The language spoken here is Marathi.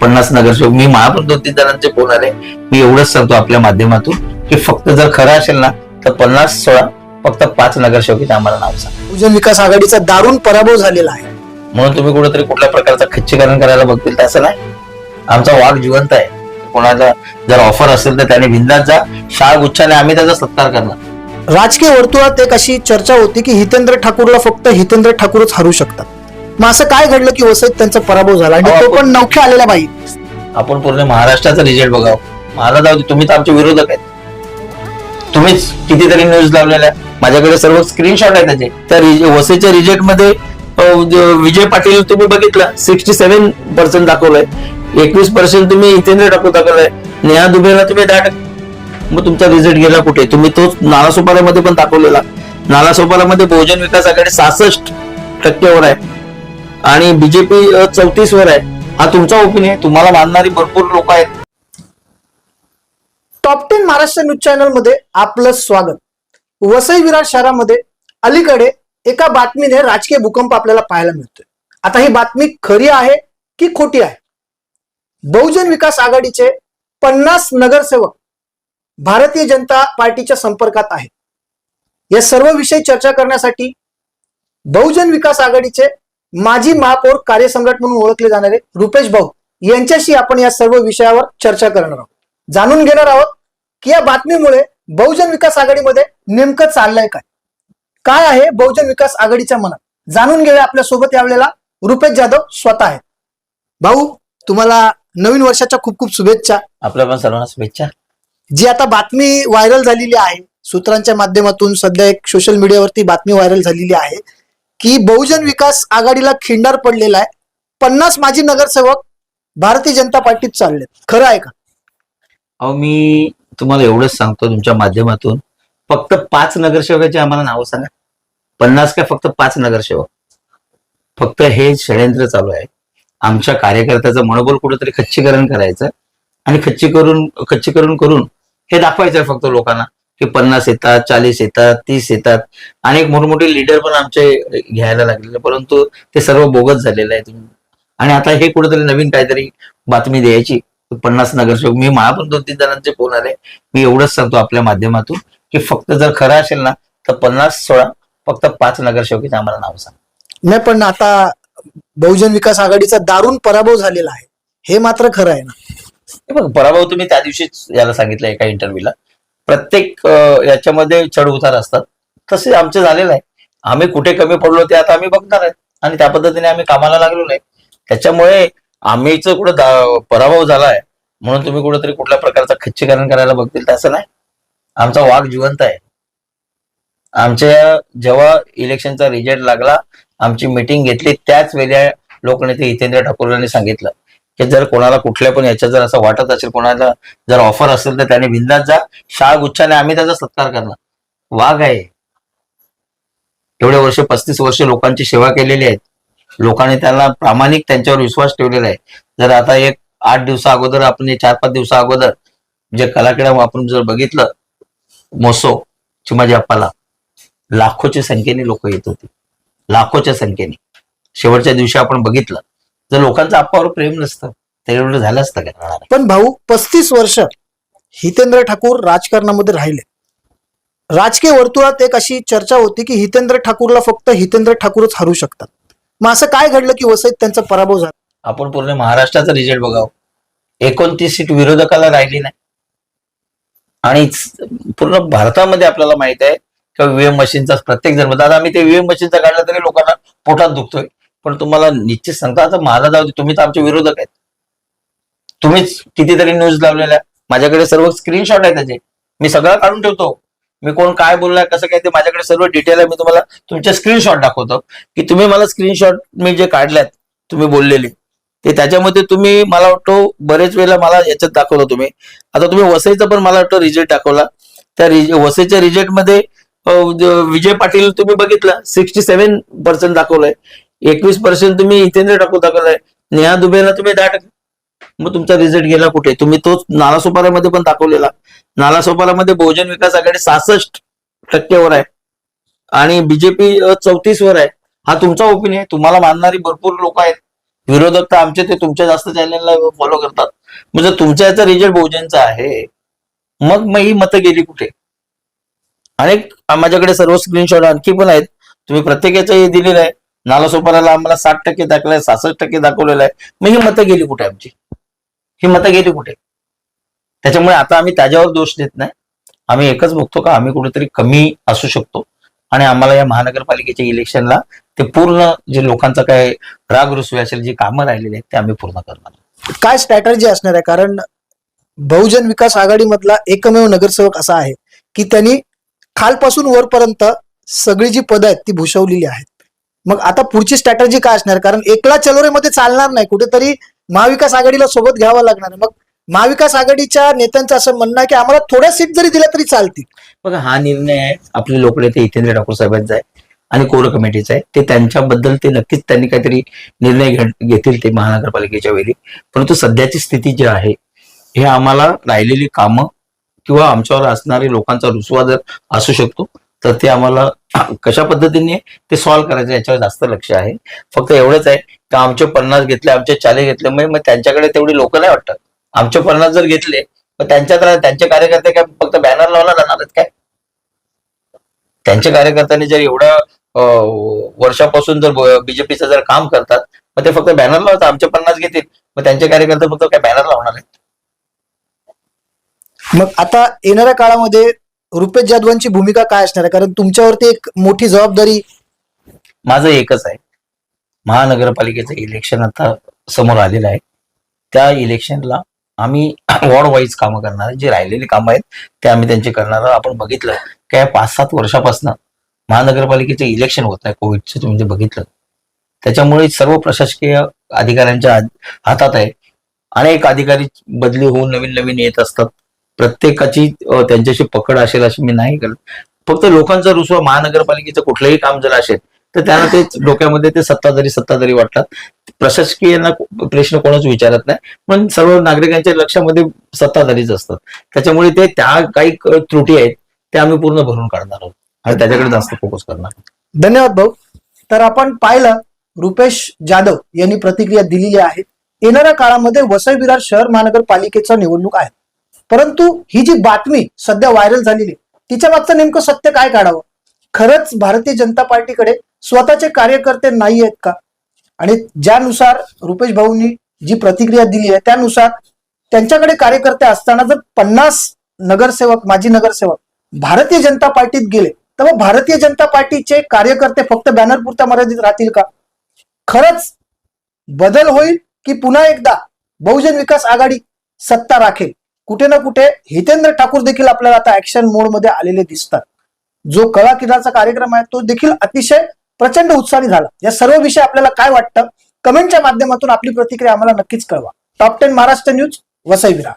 पन्नास नगरसेवक मी मला पण दोन तीन जणांचे फोन आले. मी एवढंच सांगतो आपल्या माध्यमातून की फक्त जर खरं असेल ना तर पन्नास सोळा फक्त पाच नगरसेवकीचं आम्हाला नाव सांग. बहुजन विकास आघाडीचा दारुण पराभव झालेला आहे. म्हणून तुम्ही कुठेतरी कुठल्या प्रकारचं खच्चीकरण करायला बघतील तर असं नाही. आमचा वाघ जिवंत आहे. कोणाला जर ऑफर असेल तर त्याने बिंदात जा. शाळ गुच्छाने आम्ही त्याचा सत्कार करणार. राजकीय वर्तुळात एक अशी चर्चा होती की हितेंद्र ठाकूरला फक्त हितेंद्र ठाकूरच हरू शकतात. मग असं काय घडलं की वसईत त्यांचा पराभव झाला? आणि तो पण नवख्या आलेला बाई. आपण पूर्ण महाराष्ट्राचा रिझल्ट बघावं. मला जाऊ तुम्ही तर आमचे विरोधक आहेत. तुम्हीच कितीतरी न्यूज लावलेल्या माझ्याकडे सर्व स्क्रीनशॉट आहे त्याचे. त्या वसईच्या रिजेक्टमध्ये विजय पाटील तुम्ही बघितलं सिक्स्टी सेव्हन पर्सेंट दाखवलंय. एकवीस पर्सेंट तुम्ही हितेंद्र ठाकूर दाखवलंय. नेहा दुबेला तुम्ही दहा टक्के मग तुमचा रिझल्ट गेला कुठे? तुम्ही तोच नालासोपारामध्ये पण दाखवलेला. नालासोपारामध्ये बहुजन विकास आघाडी सहासष्ट टक्केवर आहे. आणि बीजेपी चौतीस वर आहे. हा तुमचा ओपिनियन आहे. तुम्हाला मानणारी भरपूर लोक आहेत. टॉप टेन महाराष्ट्र न्यूज चॅनलमध्ये आपलं स्वागत. वसई विरार शहरामध्ये अलीकडे एका बातमीने राजकीय भूकंप आपल्याला पाहायला मिळतोय. आता ही बातमी खरी आहे की खोटी आहे? बहुजन विकास आघाडीचे पन्नास नगरसेवक भारतीय जनता पार्टीच्या संपर्कात आहेत. या सर्व विषयी चर्चा करण्यासाठी बहुजन विकास आघाडीचे माजी महापौर कार्यसम्राट म्हणून ओळखले जाणारे रुपेश भाऊ यांच्याशी आपण या सर्व विषयावर चर्चा करणार आहोत. जाणून घेणार आहोत की या बातमीमुळे बहुजन विकास आघाडीमध्ये नेमकं चाललंय काय? काय आहे बहुजन विकास आघाडीच्या मनात? जाणून घेऊया आपल्यासोबत यावेळेला रुपेश जाधव स्वतः आहेत. भाऊ तुम्हाला नवीन वर्षाच्या खूप खूप शुभेच्छा. आपल्या पण सर्वांना शुभेच्छा. जी आता बातमी व्हायरल झालेली आहे सूत्रांच्या माध्यमातून सध्या एक सोशल मीडियावरती बातमी व्हायरल झालेली आहे. की बहुजन विकास आघाडीला खिंडार पडलेला आहे. पन्नास माजी नगरसेवक भारतीय जनता पार्टीत चालले खरं आहे का? अहो मी तुम्हाला एवढंच सांगतो तुमच्या माध्यमातून. फक्त पाच नगरसेवकाची आम्हाला नावं सांगा. पन्नास काय फक्त पाच नगरसेवक? फक्त हे षडयंत्र चालू आहे. आमच्या कार्यकर्त्याचं मनोबल कुठेतरी खच्चीकरण करायचं आणि खच्ची करून खच्चीकरण करून हे दाखवायचं फक्त लोकांना. की पन्नास येतात चाळीस येतात तीस येतात. आणि एक मोठमोठे लीडर पण आमचे घ्यायला लागलेले परंतु ते सर्व बोगस झालेलं आहे आणि आता हे कुठेतरी नवीन काहीतरी बातमी द्यायची. पन्नास नगरसेवक मी मला पण दोन तीन जणांचे फोन आले. मी एवढंच सांगतो आपल्या माध्यमातून की फक्त जर खरं असेल ना तर पन्नास सोळा फक्त पाच नगरसेवकीचं आम्हाला नाव सांग. नाही पण आता बहुजन विकास आघाडीचा दारुण पराभव झालेला आहे. हे मात्र खरं आहे ना? हे बघ पराभव तुम्ही त्या दिवशीच याला सांगितलं एका इंटरव्ह्यूला प्रत्येक याच्यामध्ये चढ उतार असतात. तसे आमचे झालेलं आहे. आम्ही कुठे कमी पडलो ते आता आम्ही बघणार आहेत. आणि त्या पद्धतीने आम्ही कामाला लागलो नाही. त्याच्यामुळे आम्हीच कुठं पराभव झाला आहे म्हणून तुम्ही कुठेतरी कुठल्या प्रकारचं खच्चीकरण करायला बघतील तर असं नाही. आमचा वाघ जिवंत आहे. आमच्या जेव्हा इलेक्शनचा रिझल्ट लागला आमची मीटिंग घेतली त्याच वेळेला लोकनेते हितेंद्र ठाकूर यांनी सांगितलं. की जर कोणाला कुठल्या पण याच्यात जर असं वाटत असेल कोणाला जर ऑफर असेल तर त्याने बिंदात जा. शाळ गुच्छाने आम्ही त्याचा सत्कार करणार. वाघ आहे. एवढे वर्ष पस्तीस वर्ष लोकांची सेवा केलेली आहेत लोकांनी त्याला प्रामाणिक त्यांच्यावर विश्वास ठेवलेला आहे. जर आता एक आठ दिवसा अगोदर आपण चार पाच दिवसा अगोदर जे कलाक्रीडा आपण जर बघितलं मोसो चिमाजी अप्पाला लाखोच्या संख्येने लोक येत होते. लाखोच्या संख्येने. शेवटच्या दिवशी आपण बघितलं जर लोकांचं अप्पावर प्रेम नसतं तर एवढं झालं असतं का? पण भाऊ पस्तीस वर्ष हितेंद्र ठाकूर राजकारणामध्ये राहिले. राजकीय वर्तुळात एक अशी चर्चा होती की हितेंद्र ठाकूरला फक्त हितेंद्र ठाकूरच हरू शकतात. मग असं काय घडलं की वसईत त्यांचा पराभव झाला? आपण पूर्ण महाराष्ट्राचा रिझल्ट बघावं. एकोणतीस सीट विरोधकाला राहिली नाही. आणि पूर्ण भारतामध्ये आपल्याला माहीत आहे की व्हीएम मशीनचा प्रत्येक जण म्हणतात, आता आम्ही ते व्हीएम मशीनचा काढला तरी लोकांना पोटात दुखतोय. पण तुम्हाला निश्चित सांगता आता मला जाऊ दे तुम्ही तर आमचे विरोधक आहेत. तुम्हीच कितीतरी न्यूज लावलेल्या माझ्याकडे सर्व स्क्रीनशॉट आहे त्याचे. मी सगळं काढून ठेवतो. मी कोण काय बोललाय कसं काय ते माझ्याकडे सर्व डिटेल आहे. मी तुम्हाला तुमचे स्क्रीनशॉट दाखवतो. की तुम्ही मला स्क्रीनशॉट मी जे काढल्यात तुम्ही बोललेले. ते त्याच्यामध्ये तुम्ही मला वाटतो बरेच वेळेला मला याच्यात दाखवलं तुम्ही. आता तुम्ही वसईचा पण मला वाटतं रिजेक्ट दाखवला. त्या वसईच्या रिजेक्टमध्ये विजय पाटील तुम्ही बघितलं सिक्स्टी सेव्हन पर्सेंट दाखवलंय. एकवीस पर्सेंट तुम्ही हितेंद्र ठाकूर दाखवलाय नेहा दुबेला तुम्ही दहा टक्के मग तुमचा रिझल्ट गेला कुठे? तुम्ही तोच नालासोपारामध्ये पण दाखवलेला. नालासोपारामध्ये बहुजन विकास आघाडी सहासष्ट टक्केवर आहे. आणि बीजेपी चौतीस वर आहे. हा तुमचा ओपिनियन आहे. तुम्हाला मानणारी भरपूर लोक आहेत. विरोधक तर आमचे ते तुमच्या जास्त चॅनेलला फॉलो करतात. म्हणजे तुमच्या याचा रिझल्ट बहुजनचा आहे मग मग ही मतं गेली कुठे? अनेक माझ्याकडे सर्व स्क्रीनशॉट आणखी पण आहेत. तुम्ही प्रत्येकाचं हे दिलेलं आहे. नालासोपाराला आम्हाला साठ टक्के दाखवलंय सहासष्ट टक्के दाखवलेलं आहे. मग ही मतं गेली कुठे आमची? ही मतं गेली कुठे? त्याच्यामुळे आता आम्ही त्याच्यावर दोष देत नाही. आम्ही एकच बघतो का आम्ही कुठेतरी कमी असू शकतो. आणि आम्हाला या महानगरपालिकेच्या इलेक्शनला ते पूर्ण जे लोकांचा काय राग रुसवे असेल जी कामं राहिलेली आहेत ते आम्ही पूर्ण करणार. काय स्ट्रॅटर्जी असणार आहे? कारण बहुजन विकास आघाडीमधला एकमेव नगरसेवक असा आहे की त्यांनी खालपासून वरपर्यंत सगळी जी पदं आहेत ती भूषवलेली आहेत. मग आता पुढची स्ट्रॅटर्जी काय असणार? कारण एकला चलोरेमध्ये चालणार नाही. कुठेतरी महाविकास आघाडीला सोबत घ्यावं लागणार. मग महाविकास आघाडीच्या नेत्यांचं असं म्हणणं आहे की आम्हाला थोड्या सीट जरी दिल्या तरी चालतील. बघा हा निर्णय आहे. आपले लोकनेते ते हितेंद्र ठाकूर साहेबांचा आहे आणि कोर कमिटीचा आहे. ते त्यांच्याबद्दल ते नक्कीच त्यांनी काहीतरी निर्णय घेतील ते महानगरपालिकेच्या वेळी. परंतु सध्याची स्थिती जी आहे हे आम्हाला राहिलेली कामं किंवा आमच्यावर असणारे लोकांचा रुसवा जर असू शकतो तर ते आम्हाला कशा पद्धतीने ते सॉल्व्ह करायचं याच्यावर जास्त लक्ष आहे. फक्त एवढंच आहे की आमचे पन्नास घेतले आमचे चाले घेतले मग मग त्यांच्याकडे तेवढी लोक नाही वाटतात. आमचे पन्नास जर घेतले तर त्यांच्यात त्यांचे कार्यकर्ते काय फक्त बॅनर लावला जाणार काय? त्यांच्या कार्यकर्त्यांनी जर एवढ्या वर्षापासून जर बीजेपीचं जर काम करतात मग ते फक्त बॅनर लावतात आमचे पन्नास घेतील मग त्यांचे कार्यकर्ते फक्त काय बॅनर लावणार आहेत? मग आता येणाऱ्या काळामध्ये रुपेश जाधवांची भूमिका काय असणार आहे? कारण तुमच्यावरती एक मोठी जबाबदारी माझं एकच आहे. महानगरपालिकेचं इलेक्शन आता समोर आलेलं आहे. त्या इलेक्शनला आम्ही वॉर्ड वाईज कामं करणार जे राहिलेली कामं आहेत ते आम्ही त्यांची करणार आपण बघितलं काय पाच सात वर्षापासून महानगरपालिकेचं इलेक्शन होत आहे. कोविडचं तुम्ही ते बघितलं. त्याच्यामुळे सर्व प्रशासकीय अधिकाऱ्यांच्या हातात आहे. अनेक अधिकारी बदली होऊन नवीन नवीन येत असतात. प्रत्येकाची त्यांच्याशी पकड असेल अशी मी नाही करत. फक्त लोकांचा रुसवा महानगरपालिकेचं कुठलंही काम जर असेल तर त्यांना ते डोक्यामध्ये ते सत्ताधारी सत्ताधारी वाटतात. प्रशासकीय प्रश्न कोणाच विचारत नाही. पण सर्व नागरिकांच्या लक्षामध्ये सत्ताधारीच असतात. त्याच्यामुळे ते त्या काही त्रुटी आहेत त्या आम्ही पूर्ण भरून काढणार आहोत. आणि त्याच्याकडे जास्त फोकस करणार धन्यवाद भाऊ. तर आपण पाहिलं रुपेश जाधव यांनी प्रतिक्रिया दिलेली आहे. येणाऱ्या काळामध्ये वसई विरार शहर महानगरपालिकेचा निवडणूक आहे. परंतु ही जी बातमी सध्या व्हायरल झालेली आहे, तिच्या मागचं नेमकं सत्य काय काढावं? खरंच भारतीय जनता पार्टीकडे स्वतःचे कार्यकर्ते नाही आहेत का? आणि ज्यानुसार रुपेश भाऊंनी जी प्रतिक्रिया दिली आहे त्यानुसार त्यांच्याकडे कार्यकर्ते असताना जर पन्नास नगरसेवक माजी नगरसेवक भारतीय जनता पार्टीत गेले तर मग भारतीय जनता पार्टीचे कार्यकर्ते फक्त बॅनर पुरता मर्यादित राहतील का? खरंच बदल होईल की पुन्हा एकदा बहुजन विकास आघाडी सत्ता राखेल? कुठे ना कुठे हितेंद्र ठाकूर देखील आपल्याला आता ऍक्शन मोडमध्ये आलेले दिसतात. जो कला कार्यक्रम आहे तो देखील अतिशय प्रचंड उत्साही झाला. या सर्व विषय आपल्याला काय वाटतं? कमेंटच्या माध्यमातून आपली प्रतिक्रिया आम्हाला नक्कीच कळवा. Top ten Maharashtra news Vasai Virar